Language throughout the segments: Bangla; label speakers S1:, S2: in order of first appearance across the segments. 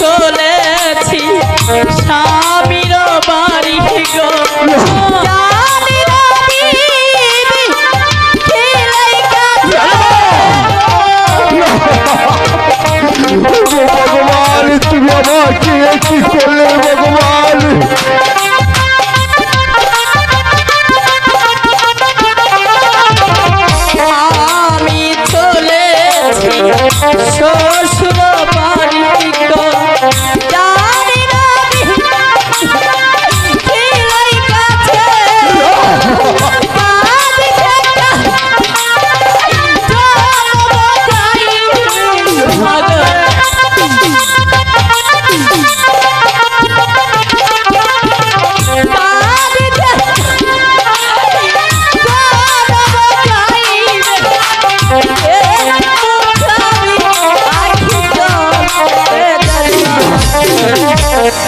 S1: চলেছি। স্বামীর বাড়ি গো।
S2: ভগবান তুমি আমাকে কি করলে?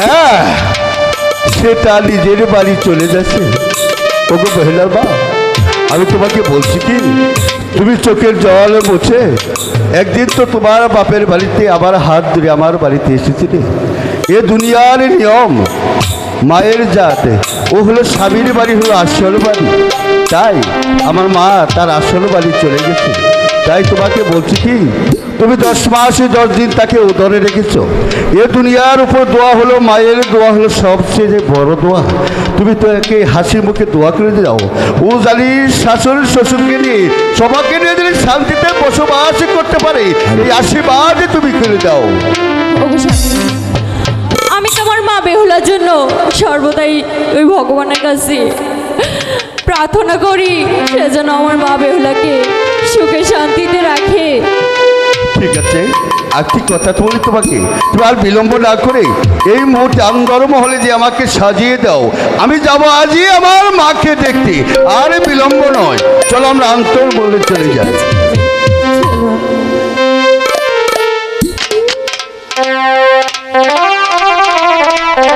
S2: হ্যাঁ সেটা নিজের বাড়ি চলে যাচ্ছে ওগো বেহলার মা আমি তোমাকে বলছি কি তুমি চোখের জল মুছে একদিন তো তোমার বাপের বাড়িতে আমার হাত ধরে আমার বাড়িতে এসেছিলে। এ দুনিয়ার নিয়ম, মায়ের জাত। ও হলো স্বামীর বাড়ি, হলো আসল বাড়ি। তাই আমার মা তার আসল বাড়ি চলে গেছে। তাই তোমাকে বলছি কি, তুমি দশ মাসে দশ দিন তাকে উদরে রেখেছো। এ দুনিয়ার উপর দোয়া হলো, মায়ের দোয়া হলো সবচেয়ে যে বড় দোয়া। তুমি তো একে হাসি মুখে দোয়া করে দাও। ও জানি শাশুড়ি শ্বশুরকে নিয়ে, সবাইকে নিয়ে যদি শান্তিতে বসবাস করতে পারে, এই আশীর্বাদ তুমি করে দাও।
S3: মা বেহুলার জন্য সর্বদাই ওই ভগবানের কাছে প্রার্থনা করি, সে যেন আমার মা বেহুলাকে সুখে শান্তিতে রাখে।
S2: ঠিক আছে, আর আর্থিক কথা তো বলি তোমাকে। তুমি আর বিলম্ব না করে এই মুহূর্তে আন্দর মহলে যে আমাকে সাজিয়ে দাও। আমি যাব আজই আমার মাকে দেখতে, আর বিলম্ব নয়। চলো আমরা আন্তর বলে চলে যাই।